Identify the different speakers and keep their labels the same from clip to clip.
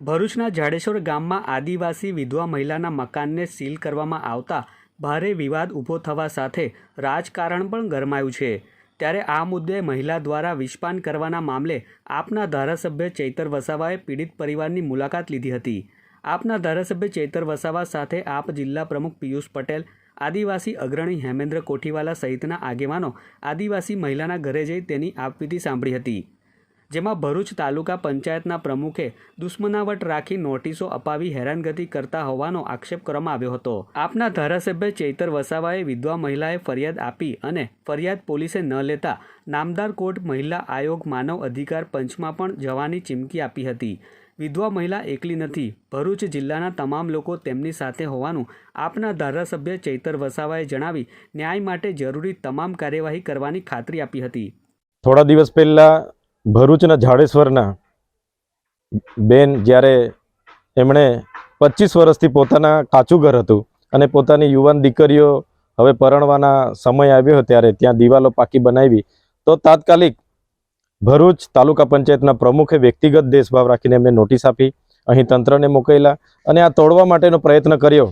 Speaker 1: ભરૂચના જાડેશ્વર ગામમાં આદિવાસી વિધવા મહિલાના મકાનને સીલ કરવામાં આવતા ભારે વિવાદ ઊભો થવા સાથે રાજકારણ પણ ગરમાયું છે. ત્યારે આ મુદ્દે મહિલા દ્વારા વિષપાન કરવાના મામલે આપના ધારાસભ્ય ચૈતર વસાવાએ પીડિત પરિવારની મુલાકાત લીધી હતી. આપના ધારાસભ્ય ચૈતર વસાવા સાથે આપ જિલ્લા પ્રમુખ પિયુષ પટેલ, આદિવાસી અગ્રણી હેમેન્દ્ર કોઠીવાલા સહિતના આગેવાનો આદિવાસી મહિલાના ઘરે જઈ તેની આપવીતી સાંભળી હતી. જેમાં ભરૂચ તાલુકા પંચાયતના પ્રમુખે દુશ્મનાવટ રાખી નોટિસો અપાવી હેરાનગતિ કરતા હોવાનો આક્ષેપ કરવામાં આવ્યો હતો. આપના ધારાસભ્ય ચૈતર વસાવાએ વિધવા મહિલાએ ફરિયાદ આપી અને ફરિયાદ પોલીસે ન લેતા નામદાર કોર્ટ મહિલા આયોગ માનવ અધિકાર પંચમાં પણ જવાની ચીમકી આપી હતી. વિધવા મહિલા એકલી નથી. ભરૂચ જિલ્લાના તમામ લોકો તેમની સાથે હોવાનું આપના ધારાસભ્ય ચૈતર વસાવાએ જણાવી ન્યાય માટે જરૂરી તમામ કાર્યવાહી કરવાની ખાતરી આપી હતી.
Speaker 2: થોડા દિવસ પહેલા ભરૂચના જાડેશ્વરના બેન જ્યારે એમણે પચીસ વર્ષથી પોતાના કાચું ઘર હતું અને પોતાની યુવાન દીકરીઓ હવે પરણવાના સમય આવ્યો ત્યારે ત્યાં દિવાલો પાકી બનાવી, તો તાત્કાલિક ભરૂચ તાલુકા પંચાયતના પ્રમુખે વ્યક્તિગત દેશભાવ રાખીને એમને નોટિસ આપી, અહીં તંત્રને મોકલેલા અને આ તોડવા માટેનો પ્રયત્ન કર્યો.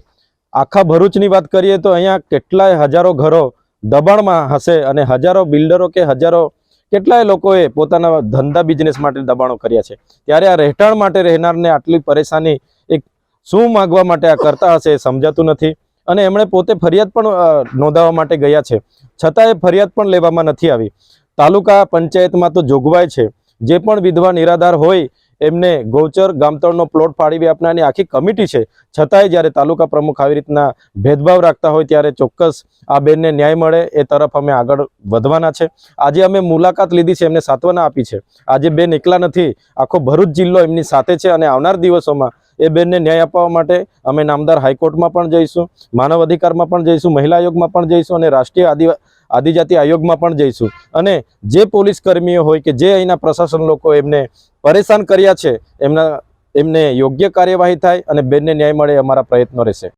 Speaker 2: આખા ભરૂચની વાત કરીએ તો અહીંયા કેટલાય હજારો ઘરો દબાણમાં હશે અને હજારો બિલ્ડરો કે હજારો કેટલાય લોકોએ પોતાના ધંધા બિઝનેસ માટે દબાણો કર્યા છે. ત્યારે આ રહેઠાણ માટે રહેનારને આટલી પરેશાની એક શું માગવા માટે આ કરતા હશે સમજાતું નથી. અને એમણે પોતે ફરિયાદ પણ નોંધાવવા માટે ગયા છે. છતાં એ ફરિયાદ પણ લેવામાં નથી આવી. તાલુકા પંચાયતમાં તો જોગવાઈ છે. જે પણ વિધવા નિરાધાર હોય એમને ગૌચર ગામતળનો પ્લોટ ફાળવી આપનારની આખી કમિટી છે. છતાંય જ્યારે તાલુકા પ્રમુખ આવી રીતના ભેદભાવ રાખતા હોય ત્યારે ચોક્કસ આ બેનને ન્યાય મળે એ તરફ અમે આગળ વધવાના છે. આજે અમે મુલાકાત લીધી છે, એમને સાંત્વના આપી છે. આજે બેન એકલા નથી, આખો ભરૂચ જિલ્લો એમની સાથે છે અને આવનાર દિવસોમાં એ બેનને ન્યાય અપાવવા માટે અમે નામદાર હાઈકોર્ટમાં પણ જઈશું, માનવ અધિકારમાં પણ જઈશું, મહિલા આયોગમાં પણ જઈશું અને રાષ્ટ્રીય આદિ, આદિજાતિ આયોગમાં પણ જઈશું. અને જે પોલીસ કર્મીઓ હોય કે જે અહીંના પ્રશાસન લોકો એમને પરેશાન કર્યા છે, એમના, એમને યોગ્ય કાર્યવાહી થાય અને બેનને ન્યાય મળે અમારા પ્રયત્નો રહેશે.